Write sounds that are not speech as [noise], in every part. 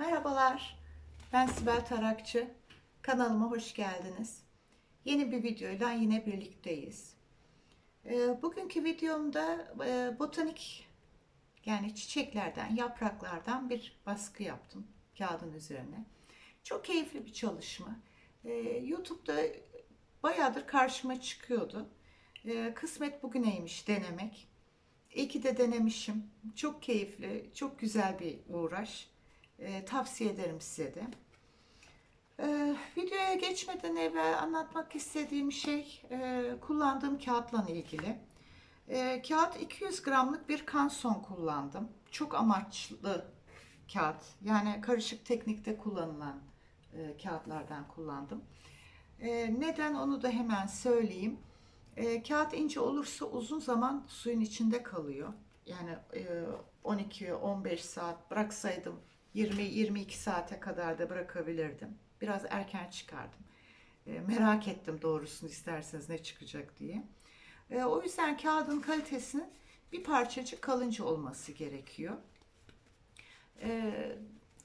Merhabalar, ben Sibel Tarakçı. Kanalıma hoş geldiniz. Yeni bir videoyla yine birlikteyiz. Ee, Bugünkü videomda e, botanik yani çiçeklerden, yapraklardan bir baskı yaptım kağıdın üzerine. Çok keyifli bir çalışma. Ee, YouTube'da bayağıdır karşıma çıkıyordu. Ee, Kısmet bugüneymiş denemek. İyi ki de denemişim. Çok keyifli, çok güzel bir uğraş. Ee, tavsiye ederim size de. Ee, videoya geçmeden evvel anlatmak istediğim şey e, kullandığım kağıtla ilgili. Ee, kağıt 200 gramlık bir kanson kullandım. Çok amaçlı kağıt. Yani karışık teknikte kullanılan e, kağıtlardan kullandım. Ee, neden onu da hemen söyleyeyim. Ee, kağıt ince olursa uzun zaman suyun içinde kalıyor. Yani e, 12-15 saat bıraksaydım 20-22 saate kadar da bırakabilirdim. Biraz erken çıkardım. E, merak ettim doğrusunu isterseniz ne çıkacak diye. E, o yüzden kağıdın kalitesinin bir parçacık kalınca olması gerekiyor. E,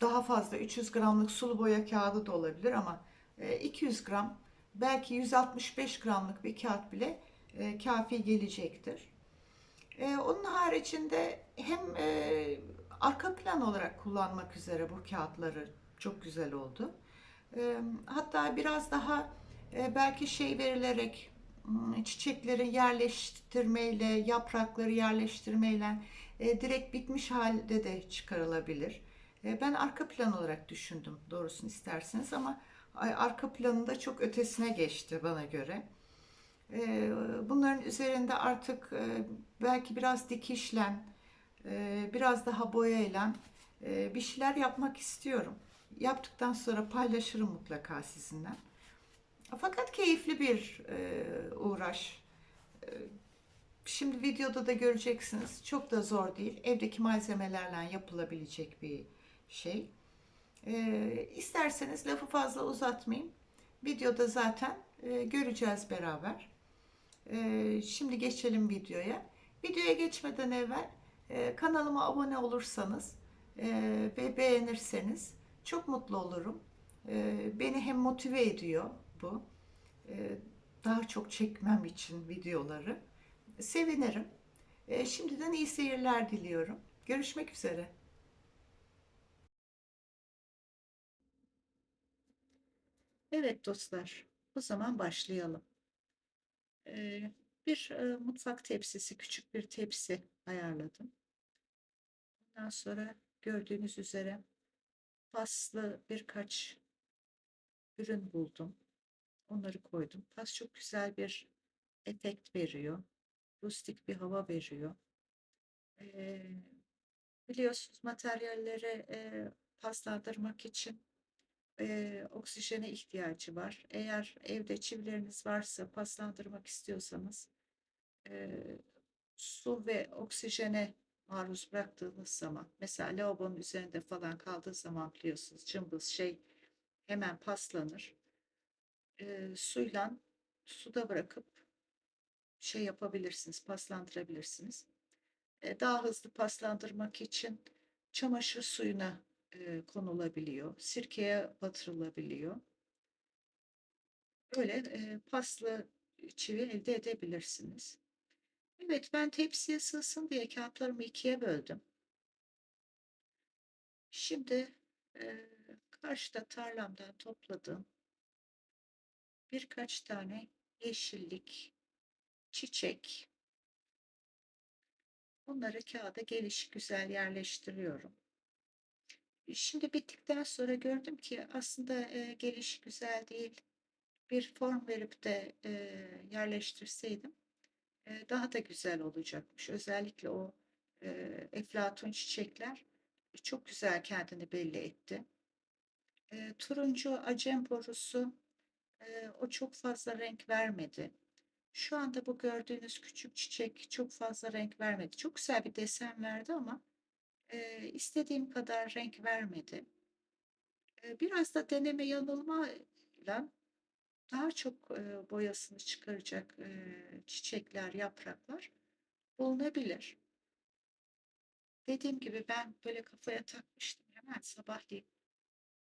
daha fazla 300 gramlık sulu boya kağıdı da olabilir ama e, 200 gram belki 165 gramlık bir kağıt bile e, kafi gelecektir. E, onun haricinde hem e, arka plan olarak kullanmak üzere bu kağıtları çok güzel oldu. Hatta biraz daha belki şey verilerek m, çiçekleri yerleştirmeyle, yaprakları yerleştirmeyle direkt bitmiş halde de çıkarılabilir. Ben arka plan olarak düşündüm doğrusunu isterseniz ama arka planında çok ötesine geçti bana göre. Bunların üzerinde artık belki biraz dikişlen, biraz daha boyayla e, bir şeyler yapmak istiyorum. Yaptıktan sonra paylaşırım mutlaka sizinle. Fakat keyifli bir e, uğraş. E, Şimdi videoda da göreceksiniz. Çok da zor değil. Evdeki malzemelerle yapılabilecek bir şey. İsterseniz lafı fazla uzatmayayım. Videoda zaten göreceğiz beraber. Şimdi geçelim videoya. Videoya geçmeden evvel e, kanalıma abone olursanız e, ve beğenirseniz çok mutlu olurum. E, beni hem motive ediyor bu. e, daha çok çekmem için videoları. Sevinirim. E, şimdiden iyi seyirler diliyorum. Görüşmek üzere. Evet dostlar, o zaman başlayalım. Ee, bir e, mutfak tepsisi, küçük bir tepsi ayarladım. Ondan sonra gördüğünüz üzere paslı birkaç ürün buldum. Onları koydum. Pas çok güzel bir efekt veriyor. Rustik bir hava veriyor. Ee, biliyorsunuz materyalleri e, paslandırmak için e, oksijene ihtiyacı var. Eğer evde çivileriniz varsa paslandırmak istiyorsanız e, su ve oksijene maruz bıraktığınız zaman mesela lavabonun üzerinde falan kaldığı zaman biliyorsunuz cımbız şey hemen paslanır. E, suyla suda bırakıp şey yapabilirsiniz, paslandırabilirsiniz. E, daha hızlı paslandırmak için çamaşır suyuna e, konulabiliyor, sirkeye batırılabiliyor. Öyle e, paslı çivi elde edebilirsiniz. Evet, ben tepsiye sığsın diye kağıtlarımı ikiye böldüm. Şimdi e, karşıda tarlamdan topladığım birkaç tane yeşillik, çiçek. Bunları kağıda geliş güzel yerleştiriyorum. Şimdi bittikten sonra gördüm ki aslında e, geliş güzel değil. Bir form verip de e, yerleştirseydim daha da güzel olacakmış. Özellikle o e, eflatun çiçekler çok güzel kendini belli etti. E, turuncu acem borusu e, o çok fazla renk vermedi. Şu anda bu gördüğünüz küçük çiçek çok fazla renk vermedi. Çok güzel bir desen verdi ama e, istediğim kadar renk vermedi. E, biraz da deneme yanılmayla daha çok e, boyasını çıkaracak e, çiçekler, yapraklar bulunabilir. Dediğim gibi ben böyle kafaya takmıştım hemen sabahleyin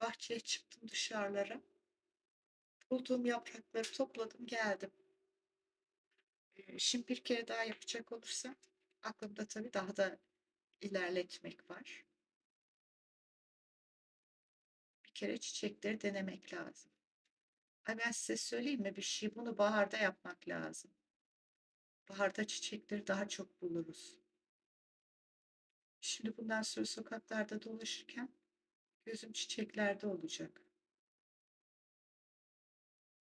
Bahçeye çıktım dışarılara. Bulduğum yaprakları topladım geldim. Eee, şimdi bir kere daha yapacak olursam aklımda tabii daha da ilerletmek var. Bir kere çiçekleri denemek lazım. Ay ben size söyleyeyim mi bir şey? Bunu baharda yapmak lazım. Baharda çiçekleri daha çok buluruz. Şimdi bundan sonra sokaklarda dolaşırken gözüm çiçeklerde olacak.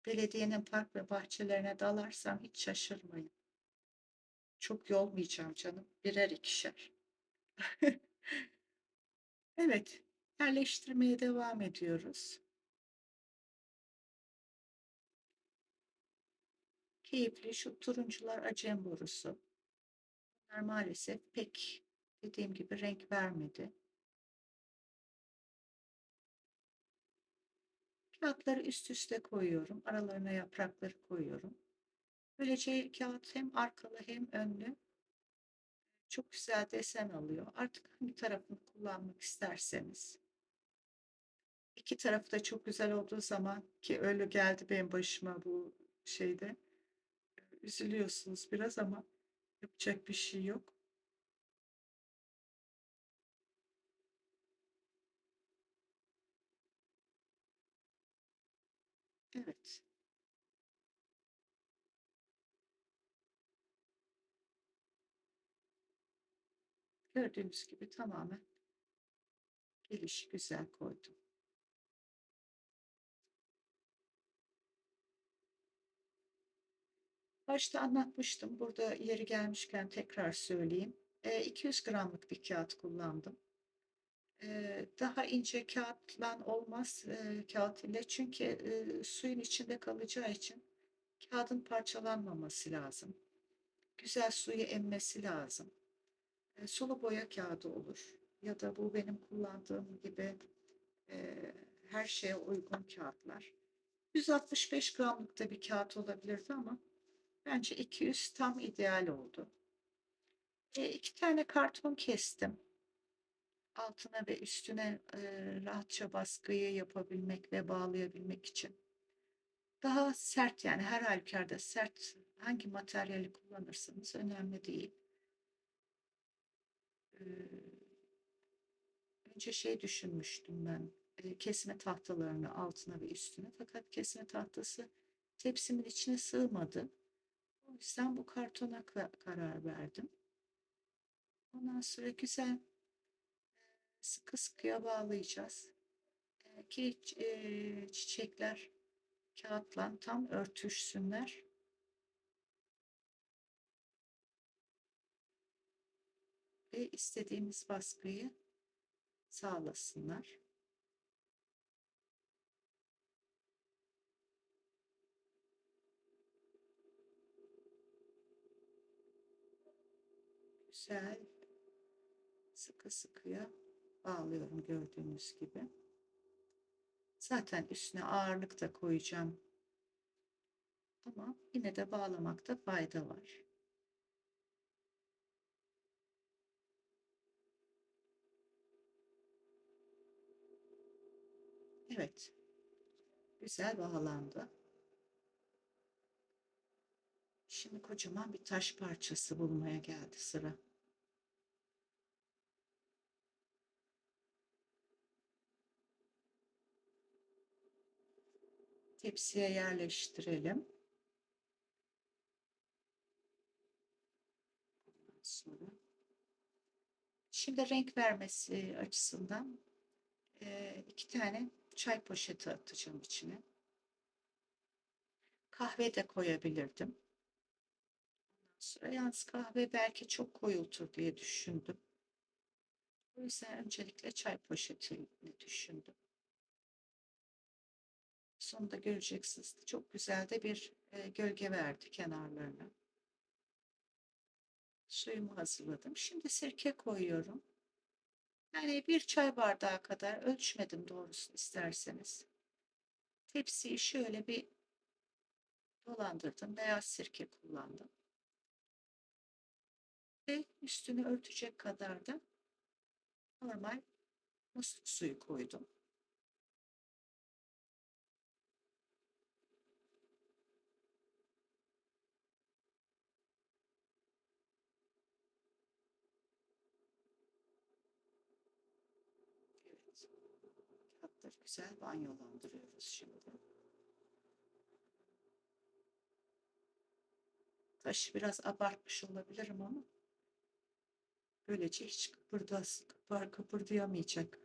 Belediyenin park ve bahçelerine dalarsam hiç şaşırmayın. Çok yolmayacağım canım. Birer ikişer. [laughs] Evet, yerleştirmeye devam ediyoruz. Keyifli şu turuncular acem borusu. Bunlar maalesef pek dediğim gibi renk vermedi. Kağıtları üst üste koyuyorum. Aralarına yaprakları koyuyorum. Böylece kağıt hem arkalı hem önlü çok güzel desen alıyor. Artık hangi tarafını kullanmak isterseniz. İki tarafı da çok güzel olduğu zaman ki öyle geldi benim başıma bu şeyde. Üzülüyorsunuz biraz ama yapacak bir şey yok. Evet. Gördüğünüz gibi tamamen gelişi güzel koydum. Başta anlatmıştım. Burada yeri gelmişken tekrar söyleyeyim. Eee, 200 gramlık bir kağıt kullandım. Eee, daha ince kağıtla olmaz, eee, kağıt ile çünkü, suyun içinde kalacağı için kağıdın parçalanmaması lazım. Güzel suyu emmesi lazım. Sulu boya kağıdı olur ya da bu benim kullandığım gibi, her şeye uygun kağıtlar. 165 gramlık da bir kağıt olabilirdi ama bence 200 tam ideal oldu. Eee, 2 tane karton kestim. Altına ve üstüne, eee, rahatça baskıyı yapabilmek ve bağlayabilmek için. Daha sert, yani, her halükarda sert hangi materyali kullanırsanız önemli değil. Eee, önce şey düşünmüştüm ben, eee, kesme tahtalarını altına ve üstüne fakat kesme tahtası tepsimin içine sığmadı. O yüzden bu kartona ka karar verdim. Ondan sonra güzel sıkı sıkıya bağlayacağız. Eee, ki eee, çiçekler kağıtla tam örtüşsünler. Ve istediğimiz baskıyı sağlasınlar. Güzel sıkı sıkıya bağlıyorum gördüğünüz gibi. Zaten üstüne ağırlık da koyacağım. Ama yine de bağlamakta fayda var. Evet. Güzel bağlandı. Şimdi kocaman bir taş parçası bulmaya geldi sıra. Tepsiye yerleştirelim. Sonra şimdi renk vermesi açısından eee, iki tane çay poşeti atacağım içine. Kahve de koyabilirdim. Sonra yalnız kahve belki çok koyultur diye düşündüm. O yüzden öncelikle çay poşetini düşündüm. Sonunda göreceksiniz. Çok güzel de bir e, gölge verdi kenarlarına. Suyumu hazırladım. Şimdi sirke koyuyorum. Yani bir çay bardağı kadar ölçmedim doğrusu isterseniz. Tepsiyi şöyle bir dolandırdım. Beyaz sirke kullandım ve üstünü örtecek kadar da normal musluk suyu koydum. Evet. Hatta güzel banyolandırıyoruz şimdi. Taşı biraz abartmış olabilirim ama böylece hiç kıpırdas, kıpır, kıpırdayamayacak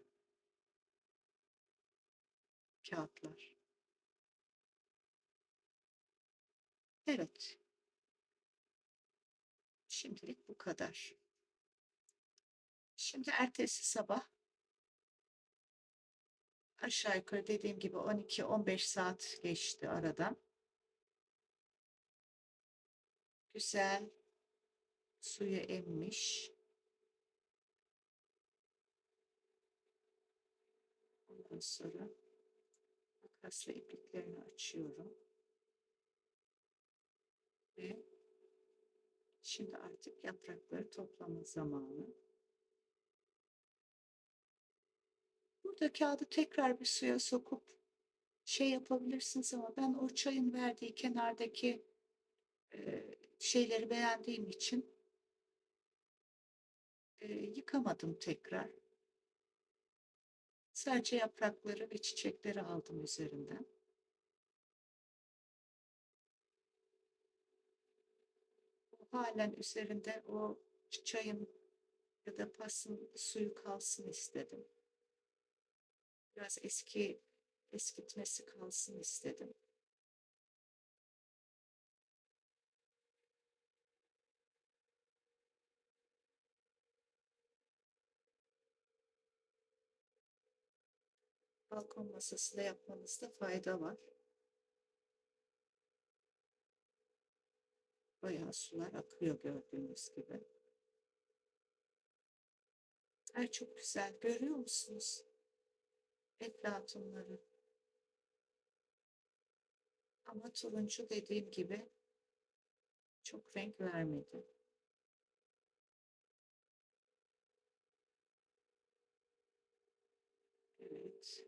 kağıtlar. Evet. Şimdilik bu kadar. Şimdi ertesi sabah aşağı yukarı dediğim gibi 12-15 saat geçti aradan. Güzel suyu emmiş. Ondan sonra makasla ipliklerini açıyorum. Ve şimdi artık yaprakları toplama zamanı. Burada kağıdı tekrar bir suya sokup şey yapabilirsiniz ama ben o çayın verdiği kenardaki e, şeyleri beğendiğim için e, yıkamadım tekrar. Sadece yaprakları ve çiçekleri aldım üzerinden. Halen üzerinde o çayın ya da pasın suyu kalsın istedim. Biraz eski eskitmesi kalsın istedim. Balkon masası da yapmanızda fayda var. Bayağı sular akıyor gördüğünüz gibi. Ay çok güzel. Görüyor musunuz? Eflatunları. Ama turuncu dediğim gibi çok renk vermedi. Evet.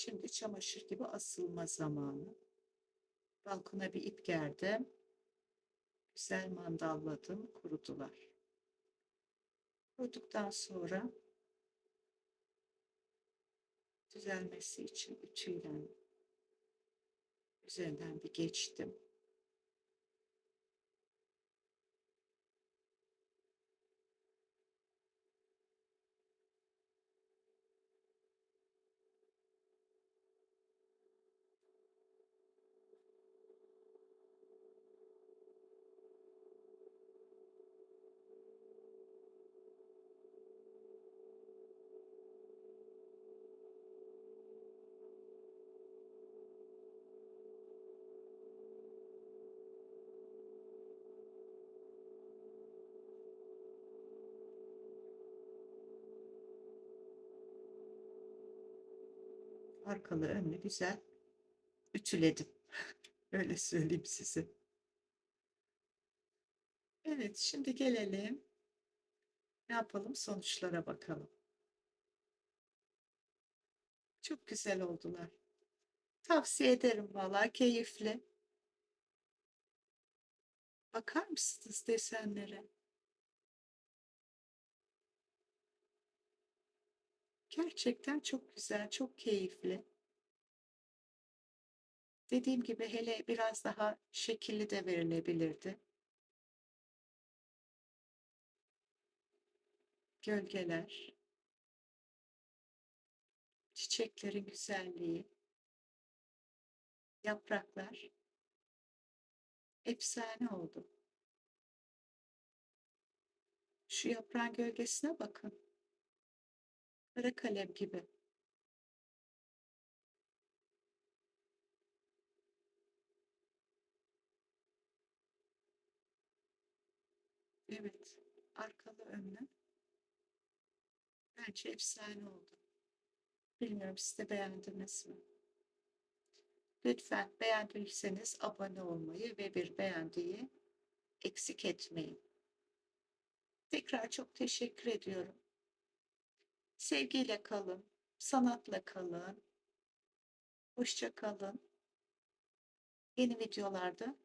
Şimdi çamaşır gibi asılma zamanı. Balkona bir ip gerdim. Güzel mandalladım. Kurudular. Kuruduktan sonra düzelmesi için ütüyle üzerinden bir geçtim. Arkalı önlü güzel ütüledim. [laughs] Öyle söyleyeyim size. Evet, şimdi gelelim. Ne yapalım? Sonuçlara bakalım. Çok güzel oldular. Tavsiye ederim valla keyifli. Bakar mısınız desenlere? Gerçekten çok güzel, çok keyifli. Dediğim gibi hele biraz daha şekilli de verilebilirdi. Gölgeler, çiçeklerin güzelliği, yapraklar efsane oldu. Şu yaprağın gölgesine bakın. Kara kalem gibi. Evet, arkalı önlü. Bence efsane oldu. Bilmiyorum siz de beğendiniz mi? Lütfen beğendiyseniz abone olmayı ve bir beğendiği eksik etmeyin. Tekrar çok teşekkür ediyorum. Sevgiyle kalın, sanatla kalın. Hoşça kalın. Yeni videolarda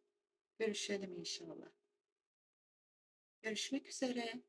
görüşelim inşallah. Görüşmek üzere.